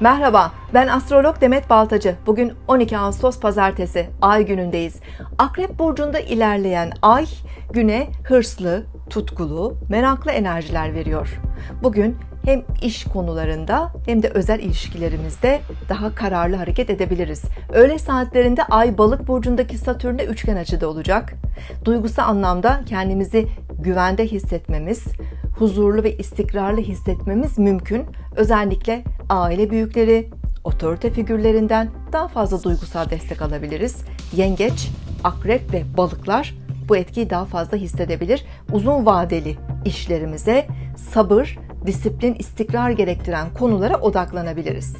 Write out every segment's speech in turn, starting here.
Merhaba, ben astrolog Demet Baltacı. Bugün 12 Ağustos Pazartesi, Ay günündeyiz. Akrep burcunda ilerleyen Ay, güne hırslı, tutkulu, meraklı enerjiler veriyor. Bugün hem iş konularında hem de özel ilişkilerimizde daha kararlı hareket edebiliriz. Öğle saatlerinde Ay Balık burcundaki Satürn'e üçgen açıda olacak. Duygusal anlamda kendimizi güvende hissetmemiz, huzurlu ve istikrarlı hissetmemiz mümkün. Özellikle aile büyükleri, otorite figürlerinden daha fazla duygusal destek alabiliriz. Yengeç, akrep ve balıklar bu etkiyi daha fazla hissedebilir. Uzun vadeli işlerimize sabır, disiplin, istikrar gerektiren konulara odaklanabiliriz.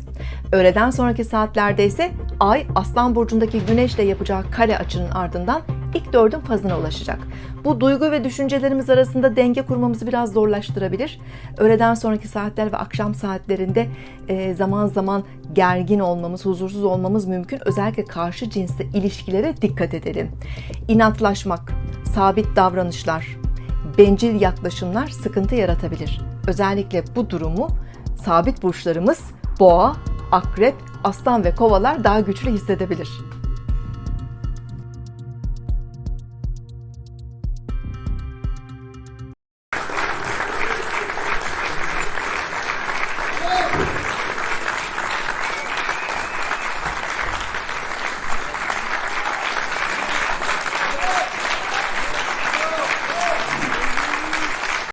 Öğleden sonraki saatlerde ise Ay Aslan Burcu'ndaki Güneş'le yapacağı kare açının ardından ilk dördün fazına ulaşacak. Bu duygu ve düşüncelerimiz arasında denge kurmamızı biraz zorlaştırabilir. Öğleden sonraki saatler ve akşam saatlerinde e, zaman zaman gergin olmamız, huzursuz olmamız mümkün. Özellikle karşı cinsle ilişkilere dikkat edelim. İnatlaşmak, sabit davranışlar, bencil yaklaşımlar sıkıntı yaratabilir. Özellikle bu durumu sabit burçlarımız boğa, akrep, aslan ve kovalar daha güçlü hissedebilir.